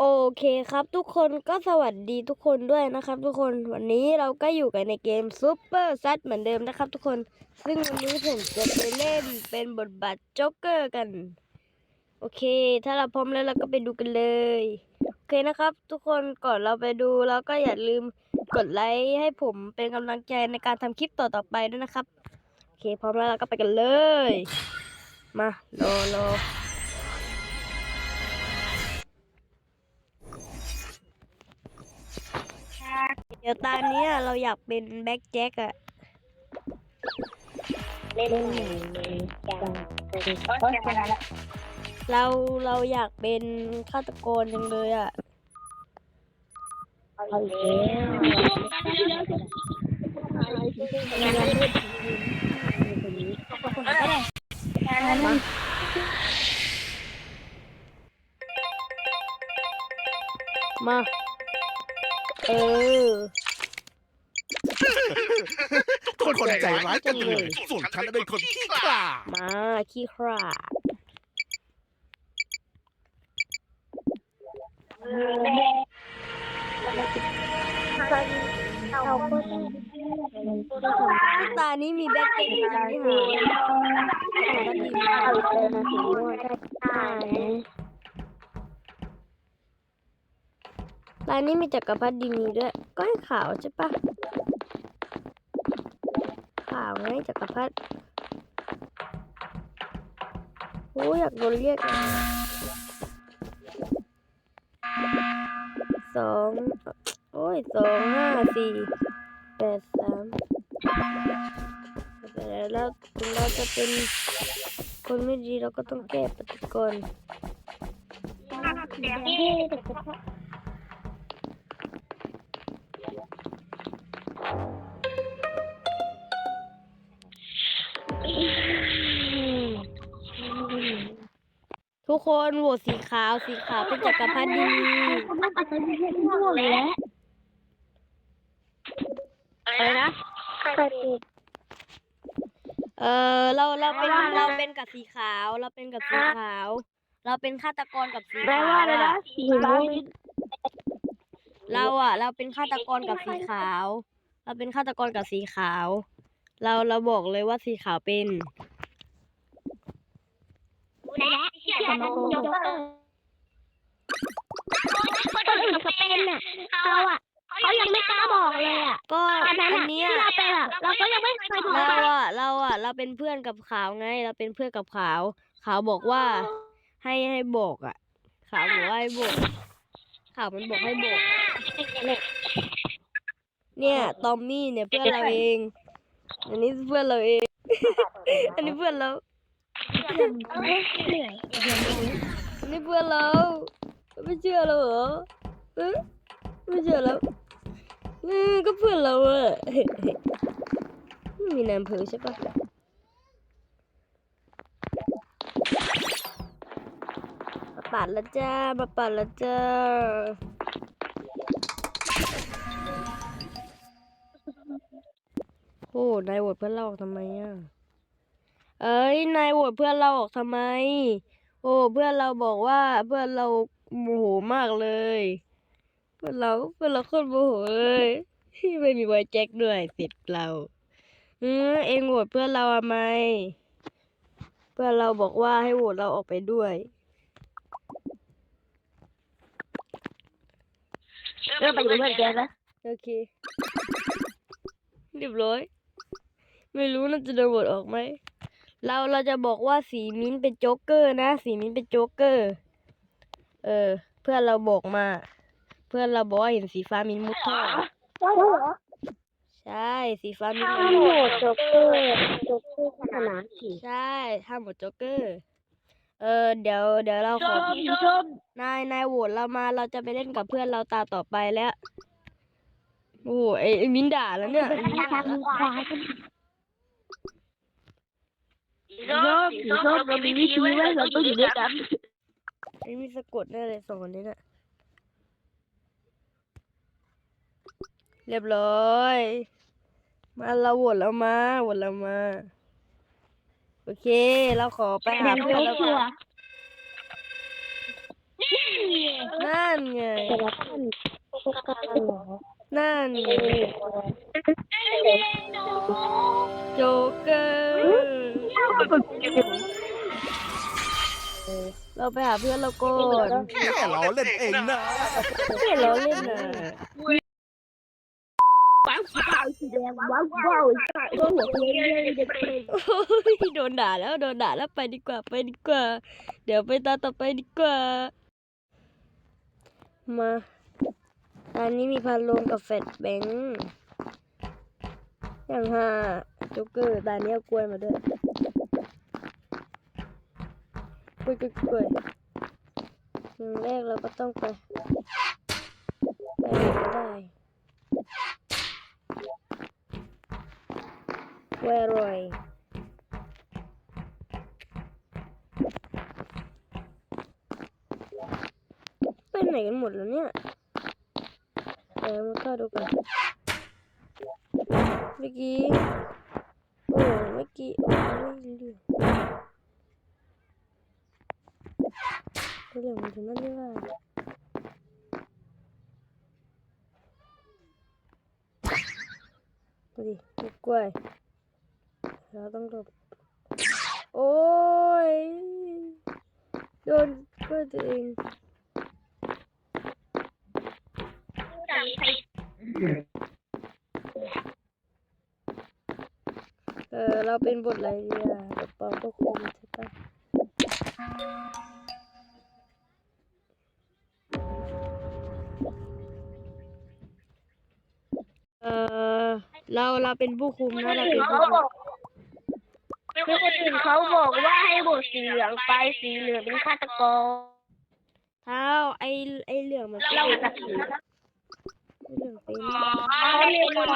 โอเคครับทุกคนก็สวัสดีทุกคนด้วยนะครับ ทุกคนวันนี้เราก็อยู่กันในเกมซูเปอร์ซัดเหมือนเดิมนะครับ ทุกคนซึ่งวันนี้ผมจะไปเล่นเป็นบทบาทโจ๊กเกอร์กัน โอเค ถ้าเราพร้อมแล้วเราก็ไปดูกันเลยโอเคนะครับ ทุกคนก่อนเราไปดูเราก็อย่าลืมกดไลค์ให้ผมเป็นกำลังใจในการทำคลิปต่อๆไปด้วยนะครับโอเคพร้อมแล้วเราก็ไปกันเลย มารอรอ เดี๋ยวตอนนี้เราอยากเป็นแบ็คแจ็คอะเล่นหนังโอ้ยชนะละเราเราอยากเป็นฆาตกรจังเลยอะเอาแล้วมา เออคนคนใจร้ายจังเลยส่วนฉันเป็นคนขี้ขลาดมาขี้คราดเอาพูดตานี้มีแบ็คแจ็คจริงๆที่หาก็ดีเอาเจอมาสีม่วงได้ ตาตานี้มีจักรพรรดินีด้วยก็ให้ขาวใช่ปะขาวไงจักรพรรดิโอ้ยอยากโดนเรียกสองโอ้ยสองห้าสี่แปดสามแต่แล้วถึงเราจะเป็นคนไม่ดีเราก็ต้องแก้ปฏิกรณ์ ทุกคนโหวตสีขาวสีขาวเป็นจักรพรรดินีไม่ปัสสาวะม่วงแล้วอะไรนะใครปิดเออเราเราเป็นเราเป็นกับสีขาว เราเป็นกับสีขาว เราเป็นฆาตกรกับสีแปลขาวว่าอะไรนะอะสีม่วงเราอะ เราเป็นฆาตกรกับสีขาว เราเป็นฆาตกรกับสีขาว เราเราบอกเลยว่าสีขาวเป็น และขนมยกคนอื่นเขาเป็นอะเขาอะเขายังไม่กล้าบอกเลยอะก็ตอนนั้นอันอะเนี้ที่ยเราเป็นอะเราก็ยังไม่เคยบอกเราอะเราอะเราเป็นเพื่อนกับขาวไง เราเป็นเพื่อนกับขาวขาวบอกว่า ให้ให้บอกอะขาวบอกว่าให้บอกขาวมันบอกให้บอกเนี่ยตอมมี่เนี่ยเพื่อนเราเอง อันนี้เพื่อนเราเอง อันนี้เพื่อนเรา เหนื่อยนี่เพื่อนเราไม่เชื่อเราเหรอไม่เชื่อเราเออก็เพื่อนเราอะมีนายอำเภอใช่ปะมาปัดล้วจ้า มาปัดล้วจ้าโอ้นายโหวตเพื่อนเราทำไมอะ เอ้ยนายโหวตเพื่อนเราออกทำไม โอ้เพื่อนเราบอกว่าเพื่อนเราโมโหมากเลย เพื่อนเราเพื่อนเราโคตรโมโหเลยที่ไม่มีไวแจ็คด้วยติดเราอืมเองโหวตเพื่อนเราทำไม เพื่อนเราบอกว่าให้โหวตเราออกไปด้วยเริ่มไปอยู่เพื่อนแกแล้วโอเคเรียบร้อย ไม่รู้น่าจะโดนโหวตออกไหม เราเราจะบอกว่าสีมิ้นเป็นโจ๊กเกอร์นะ สีมิ้นเป็นโจ๊กเกอร์ เออ เพื่อนเราบอกมา เพื่อนเราบอกว่าเห็นสีฟ้ามิ้นมุดท่อว้าวเหรอใช่ สีฟ้ามิ้นท์ข้ามุดโหท่อดโจ๊กเกอร์โจ๊กเกอร์สนามขี่ใช่ห้ามหมดโจ๊กเกอร์ เออ เดี๋ยว เดี๋ยวเราขอชมนาย นายโหวตเรามา เราจะไปเล่นกับเพื่อนเราตาต่อไปแล้ว โอ้ไอ้ไอ้มิ้นด่าแล้วเนี่ย ทางขวา กันชมชมเรามีวิธีไว้เราต้องอยู่ด้วยกันไอ้มีสะกดแน่เลยสองคนนี้น่ะเรียบร้อย มาเราโหวตแล้วมาโหวตแล้วมา โอเค เราขอไปหาเพื่อนไม่เราชัก่วอนร์นั่นไง นั่นไงโจ๊กเกอร์ เราไปหาเพื่อนเราก่อนแค่ล้อเล่นเองนะเพื่อนเราเล่นน่ะว้าวว้าวสีแดงว้าวว้าวใส่หัวเลี้ยงเด็กโอ้ยโดนด่าแล้วโดนด่าแล้วไปดีกว่าไปดีกว่า เดี๋ยวไปตาต่อไปดีกว่า มาอันนี้มีพันลมกับแฟดแบงค์อย่างห้าโจ๊กเกอร์ตาเนี้ยเอากล้วยมาด้วย กล้วยกล้วยกล้วยอย่างแรกเราก็ต้องไปไปไหนก็ได้กล้วยอร่อยไปไหนกันหมดแล้วเนี่ยเดี๋ยวมาเข้ดูกันเมื่อกี้ โอ้ เมื่อกี้ โอ้ไม่ เหลืองเหลืองมันถึงนั่นไม่ว่าดูดิมีกล้วยเราต้องหลบโอ้ย โดนกล้วยตัวเองเออเราเป็นบทอะไรดีอะบทปอมก็คุมใช่ปะ เออเราเราเป็นผู้คุมนะเราเป็นผู้เขาคุมบอกมีคนอื่นเขาบอกว่าให้โหวตสีเหลืองไปสีเหลืองเป็นฆาตกรเท้าไอไอเหลืองมันเป็นเราไอเหลืองเป็นเขาเรียนหมอ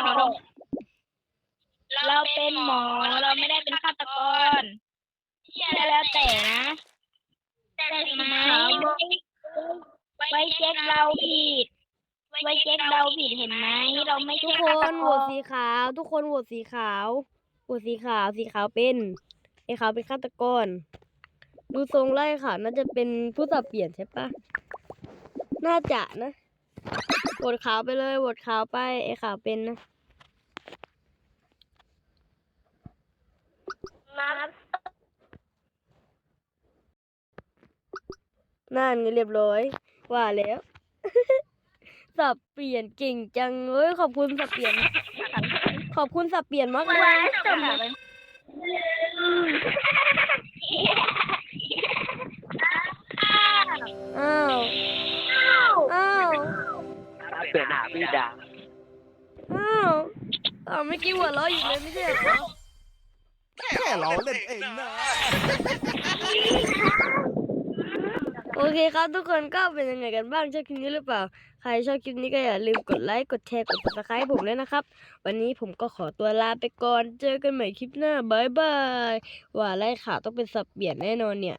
เราเป็นหมอเราไม่ได้เป็นฆาตกรที่แล้วแต่นะแต่ไหมไว้เช็คเราผิด ไว้เช็คเราผิดเห็นไหมเราไม่ทุใช่กคฆาตนกโหวตรสีขาว ทุกคนโหวตสีขาวโหวตสีขาวสีขาวเป็นไอขาวเป็นฆาตกรดูทรงไล่ขาวน่าจะเป็นผู้สับเปลี่ยนใช่ปะน่าจะนะโหวตขาวไปเลยโหวตขาวไปไอขาวเป็นนะนั่นไงเรียบร้อย ว่าแล้ว สับเปลี่ยนเก่งจังเอ้ยขอบคุณสับเปลี่ยน ขอบคุณสับเปลี่ยนมากเลยอ้าวอ้าวเป็นหาพี่ดาอ้าวอ้าวเมื่อกี้หัวเราะอยู่เลยไม่ใช่เหรอแค่ล้อเล่นเองนะ เคครับทุกคนก็เป็นยังไงกันบ้างชอบคลิปนี้หรือเปล่า ใครชอบคลิปนี้ก็อย่าลืมกดไลค์กดแชร์กดติดตามให้ผมด้วยนะครับ วันนี้ผมก็ขอตัวลาไปก่อน เจอกันใหม่คลิปหน้าบายบายว่าไล่ข่าวต้องเป็นสับเปลี่ยนแน่นอนเนี่ย